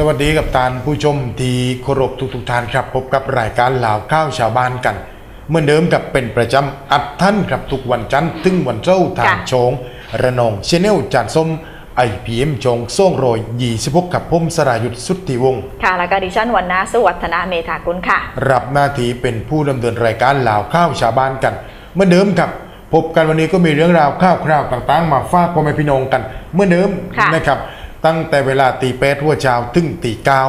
สวัสดีกับทานผู้ชมที่เคารพทุกๆท่านครับ พบกับรายการหลาวข้าวชาวบ้านกัน เหมื่อนเดิมกับเป็นประจำอัดท่านครับทุกวันจันทร์ถึงวันเสาร์ทางค่ะโชง ระนองชแนลจานส้มไอพีเอ็มชงส่งโรยยี่สิบกกับผมสรายุทธสุทธิวงศ์ค่ะ แล้วก็ดิฉันวันนาสุวัฒนาเมธากุลค่ะ รับหน้าที่เป็นผู้ดำเนินรายการหลาวข้าวชาวบ้านกันเมื่อเดิมครับพบกันวันนี้ก็มีเรื่องราวข้าวคราวต่างๆ มาฝากพ่อแม่พี่น้องกันเมื่อเดิมค่ะนะครับ ตั้งแต่เวลาตีแปดหัวเช้าถึงตีเก้า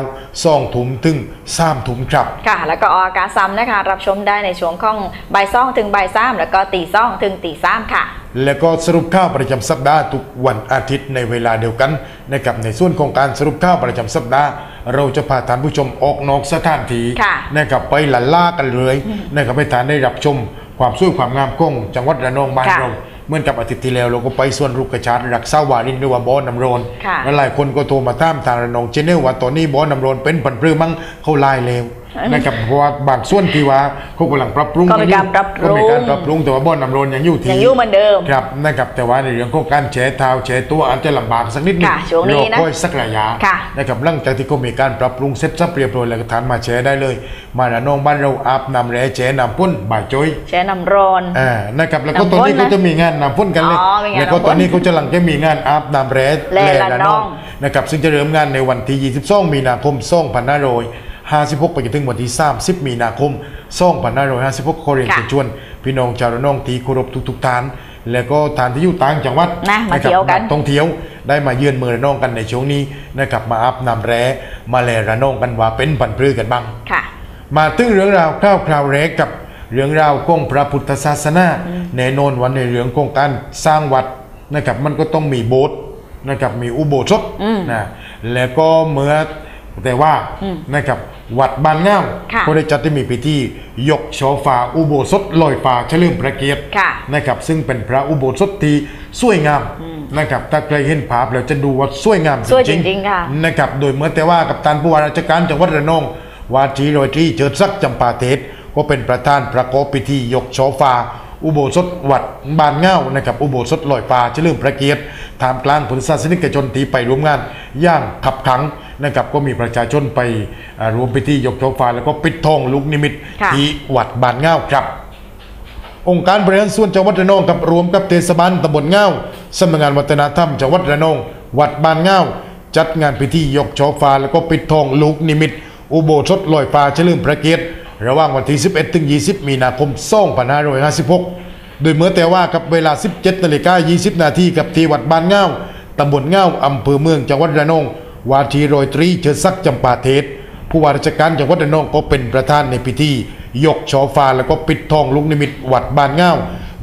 สองถุมถึงสามถุมครับ ค่ะ แล้วก็ออกอากาศซ้ำนะคะ รับชมได้ในช่วงของบ่ายซ่องถึงบ่ายซ้ำแล้วก็ตีซ่องถึงตีซ้ำค่ะ แล้วก็สรุปข่าวประจำสัปดาห์ทุกวันอาทิตย์ในเวลาเดียวกันนะครับในส่วนของการสรุปข่าวประจำสัปดาห์ เราจะพาท่านผู้ชมออกนอกสถานที่ค่ะนะครับไปหลั่นล่ากันเลยนะครับให้ท่านได้รับชมความสวยความงามของจังหวัดระนองบ้านค่ะเรา เหมื่อนกับอาทิตย์ที่แล้วเราก็ไปส่วนรุกกระชาดรักษาวารินหรือว่าบ่อน้ำร้อนค่ะและหลายคนก็โทรมาถามทางระนองเจเนลว่าตอนนี้บ่อน้ำร้อนเป็นผันปรือมั้งเขาลายแล้วนะครับเพราะว่าบางส่วนที่ว่าเขากำลังปรับปรุงก็มีการปรับปรุงก็มีการปรับปรุงแต่ว่าบ่อน้ำร้อนยังอยู่ที่ยังอยู่เหมือนเดิมครับนะครับแต่ว่าในเรื่องของการแฉเท้าแฉตัวอาจจะลำบากสักนิดหนึงค่ะช่วงนี้นะรอคอยสักระยะค่ะนะครับหลังจากที่เขามีการปรับปรุงเสร็จสับเรียบร้อยแล้วก็ทานมาแฉได้เลย มาระนองบ้านเราอาบน้ำแร่แฉน้ำพ่นบ่ายจ้อยแช่น้ำร้อนอ่านะครับแล้วก็น้ำตอนนี้พ่นนะเขาจะมีงานน้ำพ่นกันเลยอ๋อมีงานแล้วก็น้ำพ่นตอนนี้เขาจะหลังจะมีงานอาบน้ำแร่แร่ระนองนะครับซึ่งจะเริ่มงานในวันที่ 22 มีนาคม 2556 ไปจนถึงวันที่ 30 มีนาคม 2556ขอเรียนค่ะเชิญชวน พี่น้องชาวระนองที่เคารพทุกๆท่านแล้วก็ท่านที่อยู่ต่างจังหวัดนะมาะครับเที่ยวกันท่องเที่ยวได้มาเยือนเมืองระนองกันในช่วงนี้นะครับมาอาบน้ำแร่มาแลระนองกันว่าเป็นผันพรือกันบ้างค่ะ มาถึงเรื่องราวคร่าวคราวแรกกับเรื่องราวของพระพุทธศาสนาแน่นอนวันในเรื่องของการสร้างวัดนะครับมันก็ต้องมีโบสถ์นะครับมีอุโบสถนะแล้วก็เมื่อ แต่ว่านะครับวัดบ้านเง่าค่ะก็ได้จัดได้มีพิธียกช่อฟ้าอุโบสถลอยฟ้าเฉลิมพระเกียรติค่ะนะครับ ซึ่งเป็นพระอุโบสถที่สวยงามนะครับถ้าใครเห็นภาพแล้วจะดูว่าสวยงามสวยจริงๆค่ะนะครับโดยเมื่อแต่ว่ากับตันผู้ว่าราชการจังหวัดระนองวาทีโรยตรีเจิดศักดิ์จำปาเทศก็เป็นประธานประกอบพิธียกช่อฟ้าอุโบสถวัดบานเง่านะครับอุโบสถลอยฟ้าเฉลิมพระเกียรติท่ามกลางพุทธศาสนิกชนที่ไปร่วมงานอย่างขับขัง นะครับก็มีประชาชนไปอ่ารวมพิธียกช่อฟ้าแล้วก็ปิดทองลูกนิมิตค่ะที่วัดบานเง่าครับ องค์การบริหารส่วนจังหวัดระนองกับรวมกับเทศบาลตำบลเง่าสำนักงานวัฒนธรรมจังหวัดระนอง วัดบ้านเง่าจัดงานพิธียกช่อฟ้าแล้วก็ปิดทองลูกนิมิต อุโบสถลอยฟ้าเฉลิมพระเกียรติระหว่างวันที่ 11 ถึง 20 มีนาคม 2556 โดยเมื่อแต่ว่ากับเวลา 17นาฬิกา20 นาทีกับที่วัดบ้านเง่าตำบลเง่าอำเภอเมืองจังหวัดระนอง วาทีโรยตรีเชิดศักดิ์จำปาเทศ ผู้ว่าราชการจังหวัดระนองก็เป็นประธานในพิธี ยกช่อฟ้าแล้วก็ปิดทองลูกนิมิตวัดบานเง่า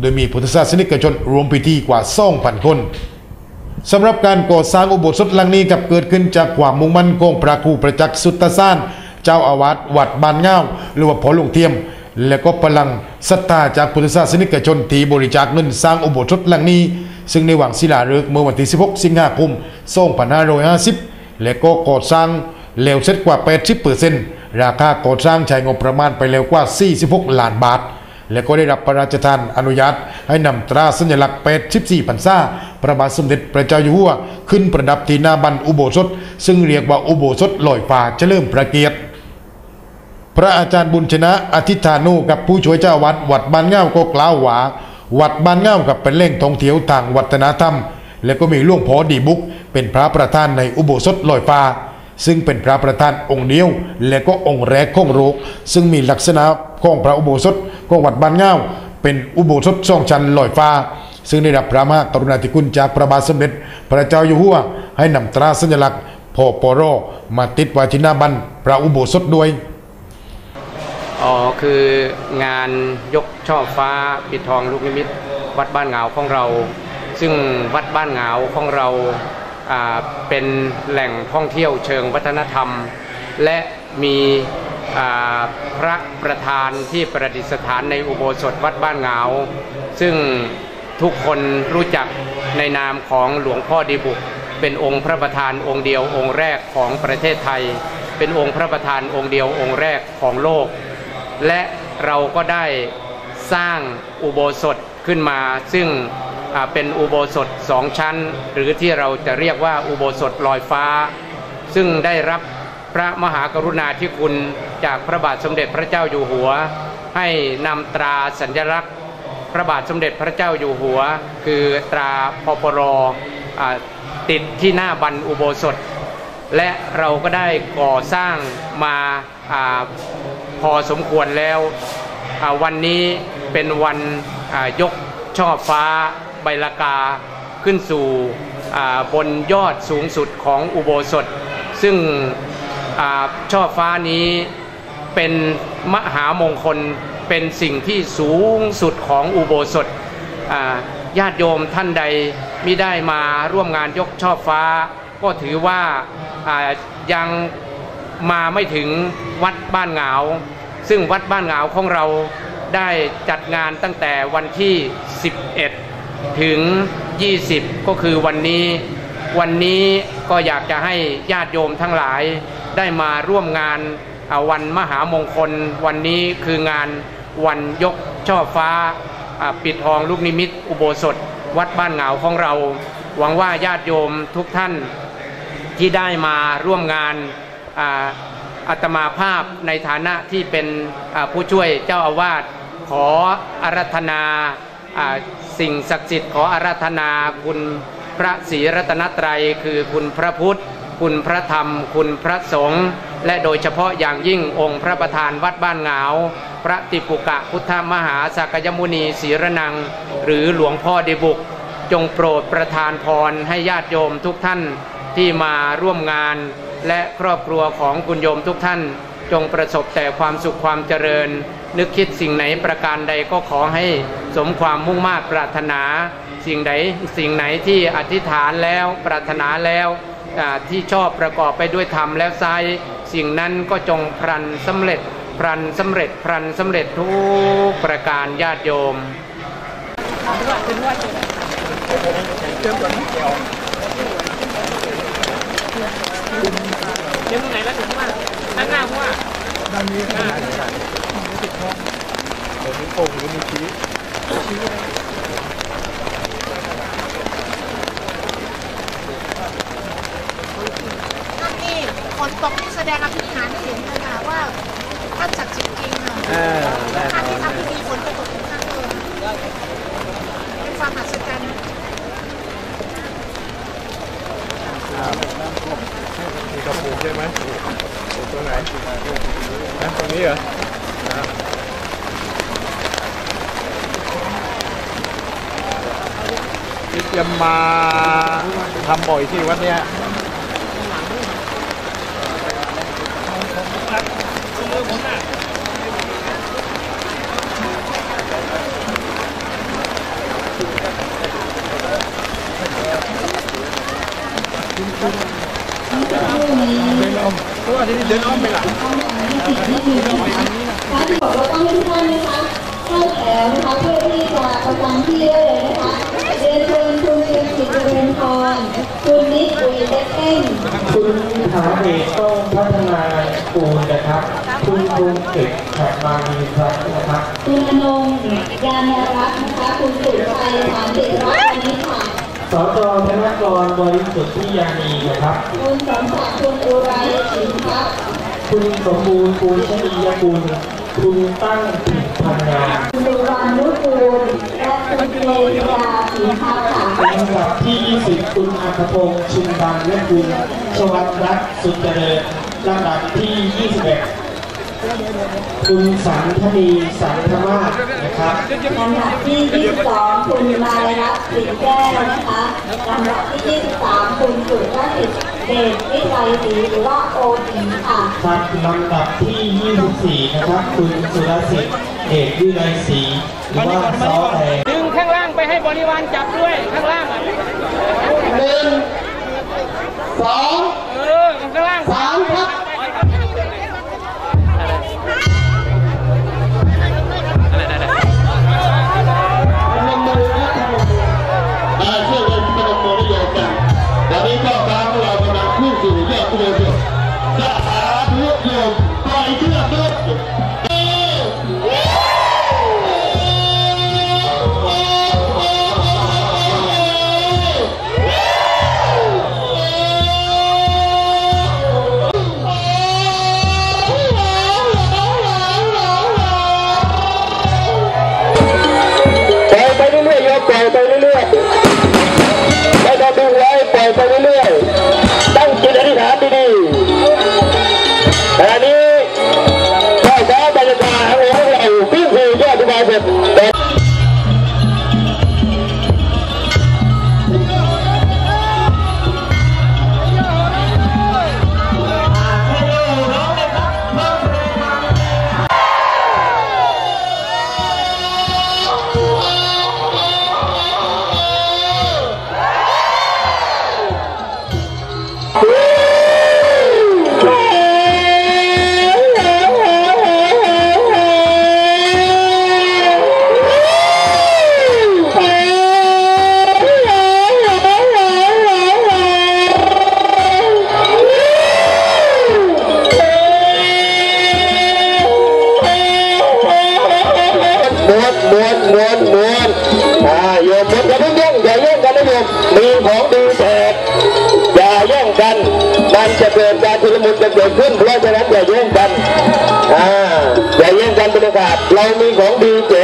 โดยมีพุทธศาสนิกชนรวมพิธีกว่า2,000คนสำหรับการก่อสร้างอุโบสถหลังนี้กับเกิดขึ้นจากความมุ่งมั่นของพระครูประจักษ์สุตตสานเจ้าอาวาสวัดบานเง่าหรือว่าพอหลวงเทียม และก็พลังศรัทธาจากพุทธศาสนิกชนที่บริจาคเงินสร้างอุโบสถหลังนี้ ซึ่งในหวังศิลาฤกษ์เมื่อวันที่ 16 สิงหาคม 2550 และก็ก่อสร้างแล้วเสร็จกว่า 80%ราคาก่อสร้างใช้งบประมาณไปแล้วกว่า 46 ล้านบาท และก็ได้รับพระราชทานอนุญาต ให้นำตราสัญลักษณ์ 84พรรษาพระบาทสมเด็จพระเจ้าอยู่หัว ขึ้นประดับที่หน้าบันอุโบสถ ซึ่งเรียกว่าอุโบสถลอยฟ้าเฉลิมพระเกียรติพระอาจารย์บุญชนะอธิธานุกับผู้ช่วยเจ้าวัดวัดบ้านเง่าก็กล่าวว่า วัดบ้านเง่ากับเป็นแหล่งท่องเที่ยวทางวัฒนธรรม และก็มีหลวงพ่อดีบุกเป็นพระประธานในอุโบสถลอยฟ้า ซึ่งเป็นพระประธานองค์เดียวและก็องค์แรกของโลกซึ่งมีลักษณะของพระอุโบสถของวัดบ้านเงาเป็นอุโบสถสองชั้นลอยฟ้า ซึ่งได้รับพระมหากรุณาธิคุณจากพระบาทสมเด็จ พระเจ้าอยู่หัวให้นำตราสัญลักษณ์พอปรมาติดไว้ที่หน้าบันพระอุโบสถด้วยอ๋อคืองานยกช่อฟ้าปิดทองลูกนิมิต วัดบ้านเงาของเรา ซึ่งวัดบ้านเหงาของเราเป็นแหล่งท่องเที่ยวเชิงวัฒนธรรม และมีพระประธานที่ประดิษฐานในอุโบสถวัดบ้านเหงาซึ่งทุกคนรู้จักในนามของหลวงพ่อดีบุกเป็นองค์พระประธานองค์เดียวองค์แรกของประเทศไทย เป็นองค์พระประธานองค์เดียวองค์แรกของโลก และเราก็ได้สร้างอุโบสถขึ้นมาซึ่ง เป็นอุโบสถสองชั้น หรือที่เราจะเรียกว่าอุโบสถลอยฟ้า ซึ่งได้รับพระมหากรุณาธิคุณจากพระบาทสมเด็จพระเจ้าอยู่หัว ให้นำตราสัญลักษณ์ พระบาทสมเด็จพระเจ้าอยู่หัว คือตราพปรอติดที่หน้าบันอุโบสถ และเราก็ได้ก่อสร้างมาอาพอสมควรแล้ว วันนี้เป็นวันยกช่อฟ้า ใบลากาขึ้นสู่บนยอดสูงสุดของอุโบสถ ซึ่งช่อฟ้านี้เป็นมหามงคลเป็นสิ่งที่สูงสุดของอุโบสถญาติโยมท่านใดมิได้มาร่วมงานยกช่อฟ้า ก็ถือว่าอ่ายังมาไม่ถึงวัดบ้านเหงา ซึ่งวัดบ้านเหงาของเราได้จัดงานตั้งแต่วันที่ 11 ถึง 20 ก็คือวันนี้ วันนี้ก็อยากจะให้ญาติโยมทั้งหลายได้มาร่วมงานอ่าวันมหามงคล วันนี้คืองานวันยกช่อฟ้าาปิดทองลูกนิมิต อุโบสถ วัดบ้านเหงาของเรา หวังว่าญาติโยมทุกท่านที่ได้มาร่วมงานอาอาตมาภาพในฐานะที่เป็นผู้ช่วยเจ้าอาวาสขออารัธนา สิ่งศักดิ์สิทธิ์ขออารัธนาคุณพระศรีรัตนตรัย คือคุณพระพุทธ คุณพระธรรม คุณพระสงฆ์และโดยเฉพาะอย่างยิ่งองค์พระประธานวัดบ้านเหงา พระติปุกะพุทธมหาสักยมุนีศรีระนัง หรือหลวงพ่อเดบุก จงโปรดประทานพรให้ญาติโยมทุกท่านที่มาร่วมงาน และครอบครัวของคุณโยมทุกท่าน จงประสบแต่ความสุขความเจริญ นึกคิดสิ่งไหนประการใดก็ขอให้สมความมุ่งมา่ปรารถนา สิ่งใดสิ่งไหนที่อธิษฐานแล้วปรารถนาแล้วที่ชอบประกอบไปด้วยธรรมแล้วไซสิ่งนั้นก็จงพรันสำเร็จพรันสำเร็จพรันสำเร็จทุกประการญาติโยมเดี๋ยวตรงไหนแล้วถึงว่าด้านหน้าว่า ด้านนี้ด้านนี้ติดคอเดี๋ยวนี้โป่งหรือมือชี้นั่นนี่ฝนตกนี่แสดงอภินิหารให้เห็นเลยค่ะว่าท่านศักดิ์สิทธิ์จริงค่ะการที่ทำพิธีฝนตกทุกครั้งเลยเป็นความมหัศจรรย์มีกระปูใช่ไหม ปูตัวไหนนะตรงนี้เหร เตรียมมาทำบ่อยที่วัดเนี้ยค่ะที่บอกว่าต้องทุกท่านนะคะเข้าแถวนะคะเพื่อที่จะประจำที่ได้เลยนะคะเรียนเชิญคุณเรียนสิทธิ์เจริญพรคุณนิดอุยเล็กเองคุณหาเอกต้องพัฒนากูลนะครับ คุณครูเอกแขกมามีครับนะครับคุณอนงยานรัตน์นะคะคุณสุชัยสามเด็กรัตน์วันนี้ค่ะ สจธนกรบริสุทธิ์ที่ยานีนะครับ คุณสมศักดิ์คุณอุไรสินพัฒน์คุณสมบูรณ์ปูชนียกุลคุณตั้งผิดพันงานคุณดุรันนุกูลและคุณเลียาสินพัฒน์ค่ะลำดับที่ 20 คุณอัครพงษ์ชินบังและคุณชวัตรัตน์สุดเจริญลำดับที่ 21คุณสันทนีสันธมาศนะครับลำดับที่ 22 คุณมายรัตน์ สินแก้วนะคะลำดับที่ 23 คุณสุรสิทธิ์เดชวิไลศรีหรือว่าโอดีค่ะครับลำดับที่ 24 นะครับ คุณสุรสิทธิ์เอกวิไลศรีหรือว่าซอแอดึงข้างล่างไปให้บริวารจับด้วยข้างล่างอะหนึ่งสองเออข้างล่างสามครับ มันจะเกิดการชุลมุนจะเกิดขึ้นเพราะฉะนั้นอย่าแย่งกันอ่าอย่าแย่งกันเป็นโอกาสเรามีของดีแจ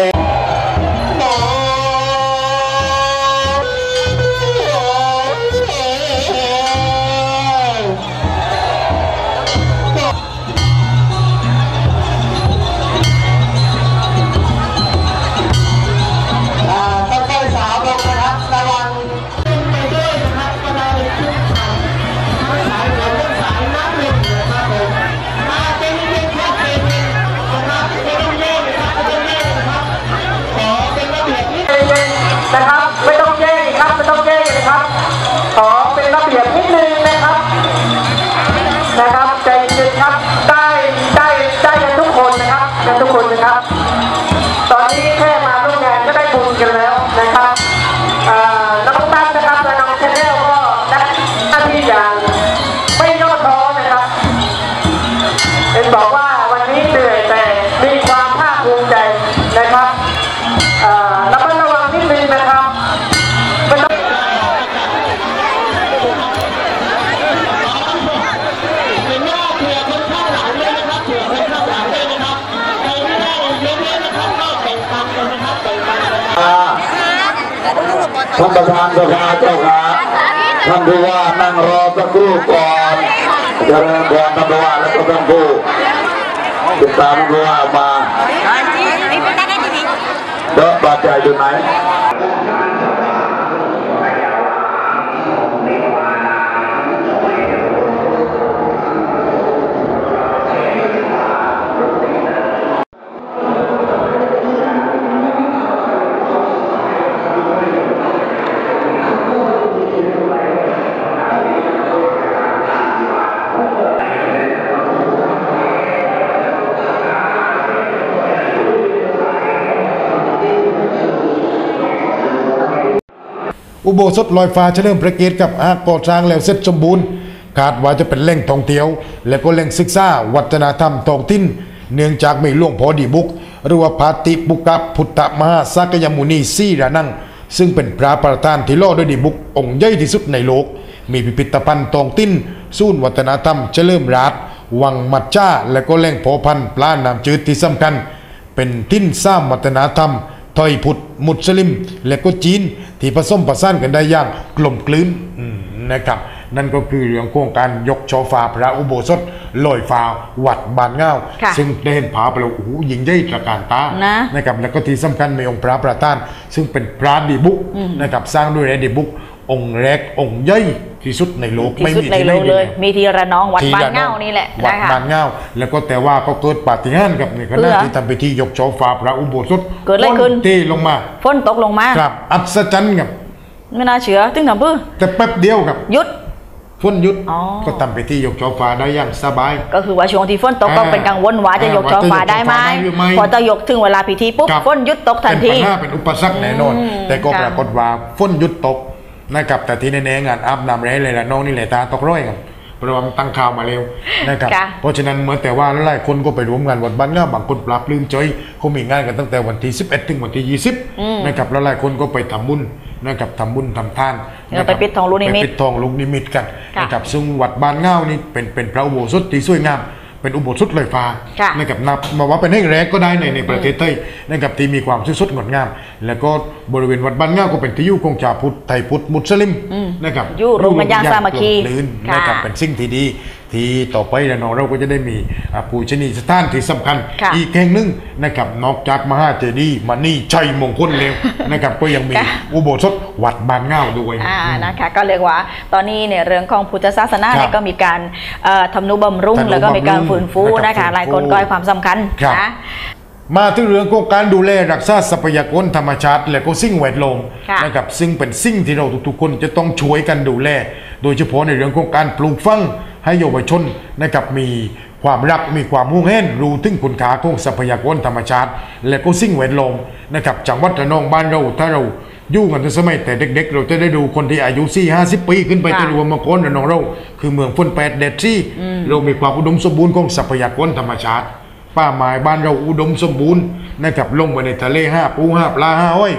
ท่านประธานสภาเจ้าค่ะท่านผู้ อุโบสถลอยฟ้าเฉลิมพระเกียรติกับอาก่อสร้างแล้วเสร็จสมบูรณ์คาดว่าจะเป็นแหล่งท่องเที่ยว และก็แหล่งศึกษาวัฒนธรรมท้องถิ่น เนื่องจากมีหลวงพ่อดีบุก หรือว่าพาติปุกะพุทธมหาสักยมุนีสีระนัง ซึ่งเป็นพระประธานที่ล่อด้วยดีบุก องค์ใหญ่ที่สุดในโลก มีพิพิธภัณฑ์ท้องถิ่นศูนย์วัฒนธรรมเฉลิมราชวังมัดจ้าและก็แหล่งเพพันธุ์ปลาน้ำจืดที่สำคัญ เป็นทิ้นสร้างวัฒนธรรม ไทยพุทธมุสลิม และก็จีนที่ผสมผสานกันได้อย่างกลมกลืนอืมนะครับ นั่นก็คือเรื่องโครงการยกช่อฟ้าพระอุโบสถลอยฟ้าวัดบานเงาค่ะซึ่งได้เห็นผาไปแล้วโอ้โหยิ่งใหญ่ตระการตานะนะครับแล้วก็ที่สำคัญมีองค์พระประธาน ซึ่งเป็นพระดีบุกนะครับสร้างด้วยแร่ดีบุก องค์แรกองค์ใหญ่ที่สุดในโลกที่สุดในโลกเลย มีทีระนองวัดที่บ้านละเง่านี่แหละวัดนะคะบ้านเงาแล้วก็แต่ว่าก็เกิดปาฏิหาริย์กับในขเพื่ณะอที่ทำพิธียกช่อฟ้าพระอุโบสถเกิดอะไรขึ้นฝเทลงมาฝนตกลงมา ครับอัศจรรย์ครับไม่น่าเชื่อตึงทำเพื่อแต่แป๊บเดียวครับหยุด ฝนหยุดอ๋อ ก็ทำพิธียกช่อฟ้าได้อย่างสบาย ก็คือว่าช่วงที่ฝนตกก็อ่าเป็นกังวลว่าจะยกอ่าช่อฟ้าว่าจะยกได้ไหมช่อฟ้าได้หรือไม่พอจะยกถึงเวลาพิธีปุ๊บครับ ฝนหยุดตกทันที เป็นปัญหาเป็นอุปสรรคแน่นอนอืมแต่ก็ค่ะ ปรากฏว่าฝนหยุดตก นะครับแต่ที่แน่ๆงานอาบน้ำแร่เลยละน้องนี่แหละตาตกร้อยครับเพราะว่ามันตั้งข่าวมาเร็วนะครับค่ะเพราะฉะนั้นเหมื่อนแต่ว่าหลายๆคนก็ไปร่วมงานวันบ้านเงาบางคนปรับลืมใจเขามีงานกันตั้งแต่วันที่ 11 ถึงวันที่ 20นะครับแล้วหลายคนก็ไปทำบุญนะครับทำบุญทำทานเออไปปิดทองลูกนิมิตไปปิดทองลูกนิมิตกันค่ะนะครับซึ่งวัดบ้านเงานี่เป็นเป็นพระอุโบสถที่สวยงาม เป็นอุโบสถลอยฟ้าค่ะนะครับนับมาว่าเป็นแห่งแรกก็ได้ในในประเทศไทยนะครับที่มีความสวยสดงดงาม แล้วก็บริเวณวัดบ้านเง่าก็เป็นที่อยู่ของชาวพุทธไทยพุทธมุสลิมนะครับอยู่รวมกันอย่างสามัคคีกลมกลืนค่ะนะครับเป็นสิ่งที่ดี ที่ต่อไปแล้วเนาะเราก็จะได้มีอ่าปูชนียสถานที่สำคัญค่ะอีกแห่งหนึ่งนะครับนอกจากมหาเจดีย์มานี่ชัยมงคลแล้วนะครับก็ยังมีค่ะอุโบสถวัดบางเง่าด้วยอ่านะคะก็เรียกว่าตอนนี้ในเรื่องของพุทธศาสนาครับเนี่ยก็มีการเอ่อทำนุบำรุงทำนุแล้วก็มีการฟื้นฟูบำรุงนะคะนะครับหลายคนฟื้นฟูก็ให้ความสำคัญครับนะมาถึงเรื่องของการดูแลรักษาทรัพยากรธรรมชาติ และก็สิ่งแวดล้อมค่ะนะครับซึ่งเป็นสิ่งที่เราทุกๆคนจะต้องช่วยกันดูแล โดยเฉพาะในเรื่องของการปลูกฝัง ให้เยาวชนนะครับมีความรักมีความมุ่งแห่นรู้ถึงคุณค่าของทรัพยากรธรรมชาติ และก็สิ่งแวดล้อมนะครับจังหวัดระนองบ้านเราถ้าเราอยู่กันในสมัยแต่เด็กๆ เราจะได้ดูคนที่อายุ4 50 ปีขึ้นไปค่ะจะรู้ว่าเมื่อก่อนระนองเรา คือเมืองฝนแปดแดดซี่เรามีความอุดมสมบูรณ์ของทรัพยากรธรรมชาติ ป่าไม้บ้านเราอุดมสมบูรณ์นะครับลงไปในทะเลห้าปูห้าปลาห้าอ้อย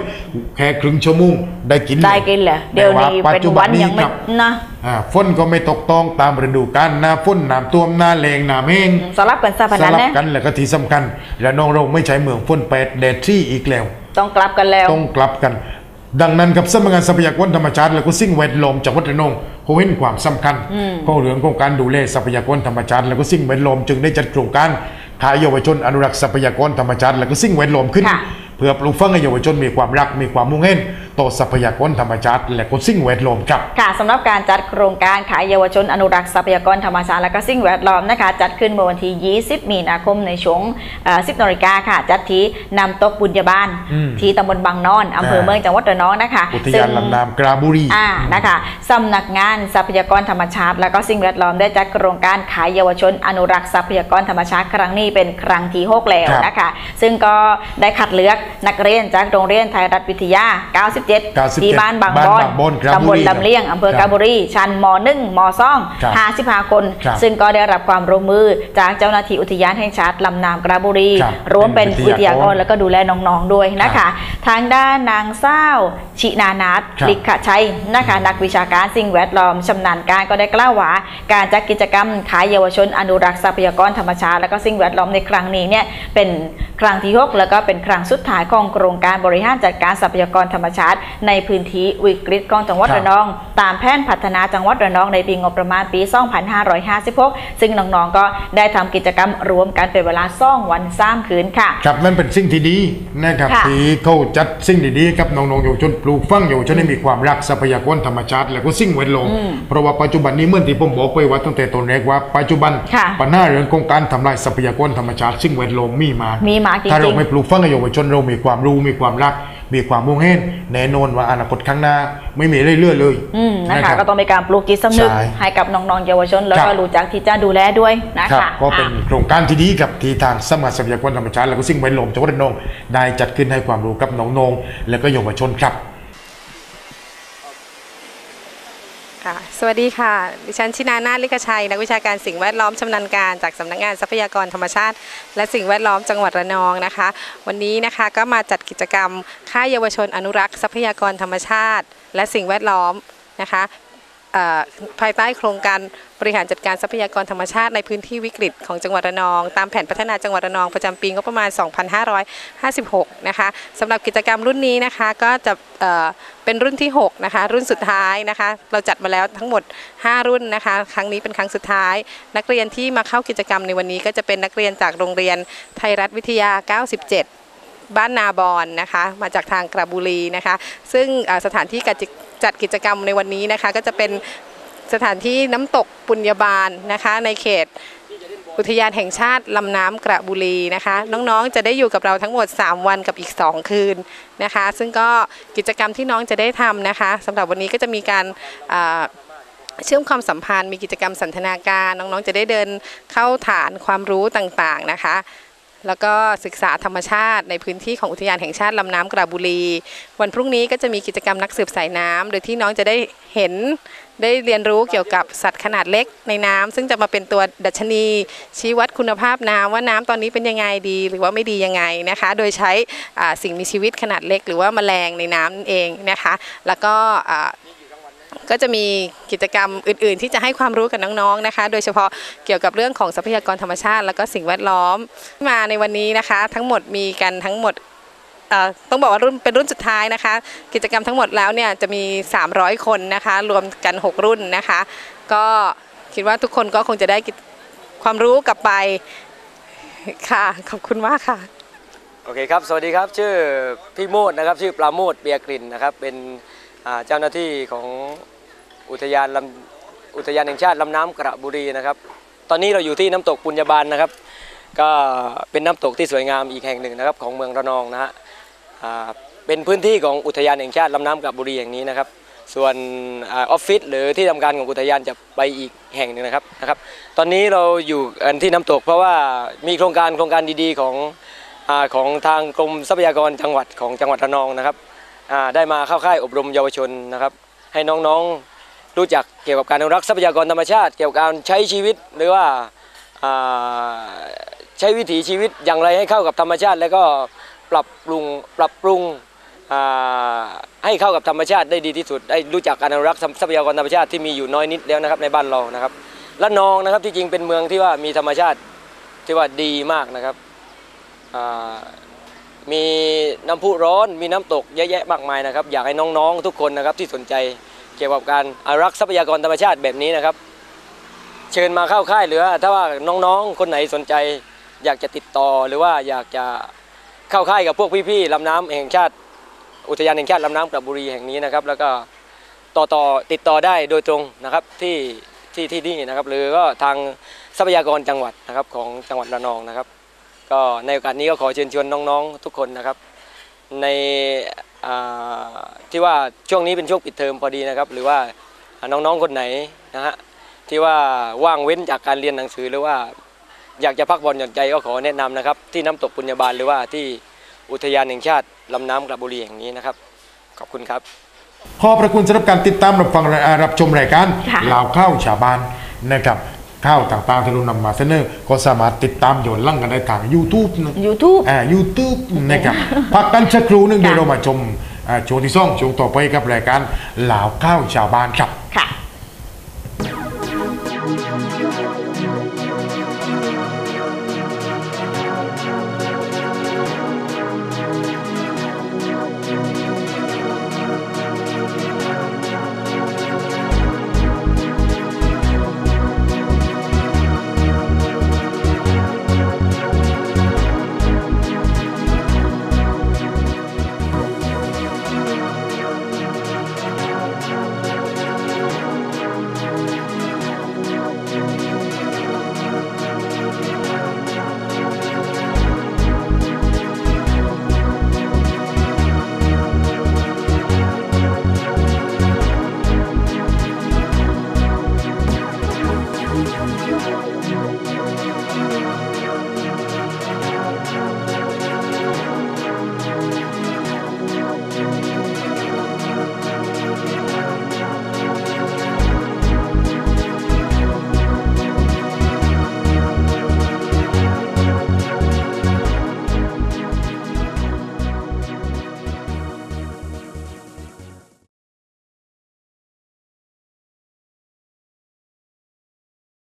แค่ครึ่งชั่วโมงได้กินได้กินเหรอเดี๋ยวนี้แต่าปัจเป็นจุบัวันยังไม่ครับนะอ่าฝนก็ไม่ตกต้องตามฤดูกาลหน้าฝนน้ำท่วมหน้าแรงหน้าแห้งสลับกันซะพสนันลับนะกันแล้วก็ที่สำคัญและน้องเราไม่ใช้เมืองฝนแปดแดดซี่อีกแล้ว ต้องกลับกันแล้วต้องกลับกันดังนั้นกับสำนักงานทรัพยากรธรรมชาติ และก็สิ่งแวดล้อมจังหวัดระนองเขาเห็นความสำคัญของเรื่องของการดูแลทรัพยากรธรรมชาติ และก็สิ่งแวดล้อมจึงได้จัดโครงการ ขายเยาวชนอนุรักษ์ทรัพยากรธรรมชาติและก็สิ่งแวดล้อมขึ้นค่ะเพื่อปลูกฝังให้เยาวชนมีความรักมีความมุ่งเห็น ต่อทรัพยากรธรรมชาติและก็สิ่งแวดล้อมครับค่ะสำหรับการจัดโครงการขายเยาวชนอนุรักษ์ทรัพยากรธรรมชาติและก็สิ่งแวดล้อมนะคะ จัดขึ้นเมื่อวันที่ 20 มีนาคมในช่วงเอ่อ10นาฬิกาค่ะ จัดที่นำตกบุญญาบาลอืมที่ตำบลบางนอนอำเภอเมืองจังหวัดระนองนะคะอุทยานลำน้ำกราบุรีอ่านะคะสำนักงานทรัพยากรธรรมชาติ และก็สิ่งแวดล้อมได้จัดโครงการขายเยาวชน อนุรักษ์ทรัพยากรธรรมชาติครั้งนี้เป็นครั้งที่6แล้วครับนะคะ ซึ่งก็ได้คัดเลือกนักเรียนจากโรงเรียนไทยรัฐวิทยา97 97 ที่บ้านบางบอนบ้านบางบอนกระตำบุบลรีลำเลียงอำเภอกาญบุรี ชั้นม .1 มครับ .2 55 คนครับซึ่งก็ได้รับความร่วมมือจากเจ้าหน้าที่อุทยานแห่งชาติลำน้ำกระบุรีครับรวมเป็นเป็นวิวิททยายากกรรแล้วก็ดูแลน้องๆด้วยนะครัคะบทางด้านนางเศร้าชินานัทครับลิขชัยนะคะนักวิชาการสิ่งแวดล้อมชำนาญการก็ได้กล่าวว่า การจัดกิจกรรมขายเยาวชนอนุรักษ์ทรัพยากรธรรมชาติและก็สิ่งแวดล้อมในครั้งนี้เนี่ยเป็นครั้งที่ 6 แล้วก็เป็นครั้งสุดท้ายของโครงการบริหารจัดการทรัพยากรธรรมชาติในพื้นที่วิกฤตของจังหวัดครับระนอง ตามแผนพัฒนาจังหวัดระนองในปีงบประมาณปี 2556 ซึ่งน้องๆก็ได้ทำกิจกรรมรวมกันเป็นเวลา2วัน3คืนค่ะ ครับนั่นเป็นสิ่งที่ดีนะครับค่ะที่เขาจัดสิ่งดีๆกับน้องๆเยาวชนปลูกฝังเยาวชนให้มีความรักทรัพยากรธรรมชาติ และก็สิ่งแวดล้อมเพราะว่าปัจจุบันนี้เหมื่อนที่ผมบอกไปว่าตั้งแต่ต้นแรกว่าปัจจุบันค่ะปัญหาเรื่องของการทำลายทรัพยากรธรรมชาติ สิ่งแวดล้อมมีมา มีมีมาจริงๆถ้าเราไม่ปลูกฝังให้เยาวชนเรามีความรู้มีความรัก มีความมุ่งเห็นแน่นอนว่าอนาคตข้างหน้าไม่มีเรื่อยๆเลยอืมนะรัคะบก็ต้องมีการปลูกจิตสำนึกใช่ให้กับน้องๆเยาวชน แล้วครัก็บรู้จักที่จะดูแลด้วยนะครับคะก็เป็นอะโครงการที่ดีกับที่ทางสำนักงานทรัพยากรธรรมชาติและก็สิ่งแวดล้อมจังหวัดระนองได้จัดขึ้นให้ความรู้กับน้องๆและก็เยาวชนครับ ค่ะ สวัสดีค่ะ ดิฉันชินานาลิกชัย นักวิชาการสิ่งแวดล้อมชำนาญการจากสำนักงานทรัพยากรธรรมชาติ และสิ่งแวดล้อมจังหวัดระนองนะคะ วันนี้นะคะก็มาจัดกิจกรรม ค่ายเยาวชนอนุรักษ์ทรัพยากรธรรมชาติ และสิ่งแวดล้อมนะคะ ภายใต้โครงการบริหารจัดการทรัพยากรธรรมชาติในพื้นที่วิกฤตของจังหวัดระนอง ตามแผนพัฒนาจังหวัดระนองประจำปีงบประมาณ 2556 นะคะสำหรับกิจกรรมรุ่นนี้นะคะก็จะเเป็นรุ่นที่ 6 นะคะ รุ่นสุดท้ายนะคะ เราจัดมาแล้วทั้งหมด 5 รุ่นนะคะ ครั้งนี้เป็นครั้งสุดท้าย นักเรียนที่มาเข้ากิจกรรมในวันนี้ ก็จะเป็นนักเรียนจากโรงเรียนไทยรัฐวิทยา 97บ้านนาบอนนะคะ มาจากทางกระบุรีนะคะ ซึ่งสถานที่การ จัดกิจกรรมในวันนี้นะคะ ก็จะเป็นสถานที่น้ำตกปุญญาบาลนะคะ ในเขตอุทยานแห่งชาติลำน้ำกระบุรีนะคะ น้องๆ จะได้อยู่กับเราทั้งหมด 3 วันกับอีก 2 คืนนะคะ ซึ่งก็กิจกรรมที่น้องจะได้ทำนะคะสำหรับวันนี้ก็จะมีการเชื่อมความสัมพันธ์มีกิจกรรมสันทนาการ น้องๆ จะได้เดินเข้าฐานความรู้ต่างๆนะคะ แล้วก็ศึกษาธรรมชาติในพื้นที่ของอุทยานแห่งชาติลำน้ำกระบุรี วันพรุ่งนี้ก็จะมีกิจกรรมนักสืบสายน้ำโดยที่น้องจะได้เห็นได้เรียนรู้เกี่ยวกับสัตว์ขนาดเล็กในน้ำซึ่งจะมาเป็นตัวดัชนี ชี้วัดคุณภาพน้ำว่าน้ำตอนนี้เป็นยังไงดีหรือว่าไม่ดียังไงนะคะ โดยใช้สิ่งมีชีวิตขนาดเล็ก หรือว่าแมลงในน้ำนั่นเองนะคะ แล้วก็ ก็จะมีกิจกรรมอื่น ๆ ที่จะให้ความรู้กับน้องๆนะคะ โดยเฉพาะเกี่ยวกับเรื่องของทรัพยากรธรรมชาติ แล้วก็สิ่งแวดล้อมมาในวันนี้นะคะ ทั้งหมดมีกันทั้งหมดต้องบอกว่ารุ่นเป็นรุ่นสุดท้ายนะคะ กิจกรรมทั้งหมดแล้วเนี่ยจะมี 300 คนนะคะ รวมกัน 6 รุ่นนะคะ ก็คิดว่าทุกคนก็คงจะได้ความรู้กลับไปค่ะขอบคุณมากค่ะ โอเคครับ สวัสดีครับ ชื่อพี่โมดนะครับ ชื่อปราโมดเบียกลิ่นนะครับ เป็น เจ้าหน้าที่ของอุทยานลำอุทยานแห่งชาติลำน้ำกระบุรีนะครับ ตอนนี้เราอยู่ที่น้ำตกปุญญาบาลนะครับ ก็เป็นน้ำตกที่สวยงามอีกแห่งหนึ่งนะครับ ของเมืองระนองนะฮะเป็นพื้นที่ของอุทยานแห่งชาติลำน้ำกระบุรีแห่งนี้นะครับ ส่วนออฟฟิศหรือที่ทำการของอุทยานจะไปอีกแห่งหนึ่งนะครับนะครับ ตอนนี้เราอยู่ที่น้ำตกเพราะว่ามีโครงการโครงการดีๆของอของทางกรมทรัพยากรจังหวัดของจังหวัดระนองนะครับ ได้มาเข้าค่ายอบรมเยาวชนนะครับ ให้น้องๆรู้จักเกี่ยวกับการอนุรักษ์ทรัพยากรธรรมชาติ เกี่ยวกับการใช้ชีวิตหรือว่าใช้วิถีชีวิตอย่างไรให้เข้ากับธรรมชาติ แล้วก็ปรับปรุงปรับปรุงให้เข้ากับธรรมชาติได้ดีที่สุด ได้รู้จักการอนุรักษ์ทรัพยากรธรรมชาติที่มีอยู่น้อยนิดแล้วนะครับในบ้านเรานะครับระนองนะครับที่จริงเป็นเมืองที่ว่ามีธรรมชาติที่ว่าดีมากนะครับ มีน้ำพุร้อน มีน้ำตกเยอะแยะมากมายนะครับ อยากให้น้องๆ ทุกคนนะครับที่สนใจเกี่ยวกับการอนุรักษ์ทรัพยากรธรรมชาติแบบนี้นะครับ เชิญมาเข้าค่ายหรือว่าถ้าว่าน้องๆ คนไหนสนใจ อยากจะติดต่อหรือว่าอยากจะเข้าค่ายกับพวกพี่ๆลำน้ำแห่งชาติ อุทยานแห่งชาติลำน้ำกระบุรีแห่งนี้นะครับ แล้วก็ต่อต่อติดต่อได้โดยตรงนะครับที่ที่ที่นี่นะครับหรือก็ทางทรัพยากรจังหวัดนะครับของจังหวัดระนองนะครับ ก็ในโอกาสนี้ก็ขอเชิญชวนน้องๆทุกคนนะครับ ในอ่าที่ว่าช่วงนี้เป็นช่วงปิดเทอมพอดีนะครับ หรือว่าน้องๆคนไหนนะฮะที่ว่าว่างเว้นจากการเรียนหนังสือหรือว่าอยากจะพักผ่อนหย่อนใจก็ขอแนะนำนะครับ ที่น้ำตกปุญญาบาลหรือว่าที่อุทยานแห่งชาติลำน้ำกระบุรีแห่งนี้นะครับ ขอบคุณครับ ขอบพระคุณสำหรับการติดตามรับฟังและรับชมรายการค่ะลาวข้าวชาวบ้านนะครับ ข้าวต่างๆที่เรานำมาเสนอก็สามารถติดตามย้อนหลังกันได้ทาง YouTube นะ YouTube อ่า YouTube นะครับพักกันสักครู่หนึงเดี๋ยวเรามาชมอ่าช่วงที่สองช่วงต่อไปกับรายการลาวข้าวชาวบ้านครับ ค่ะ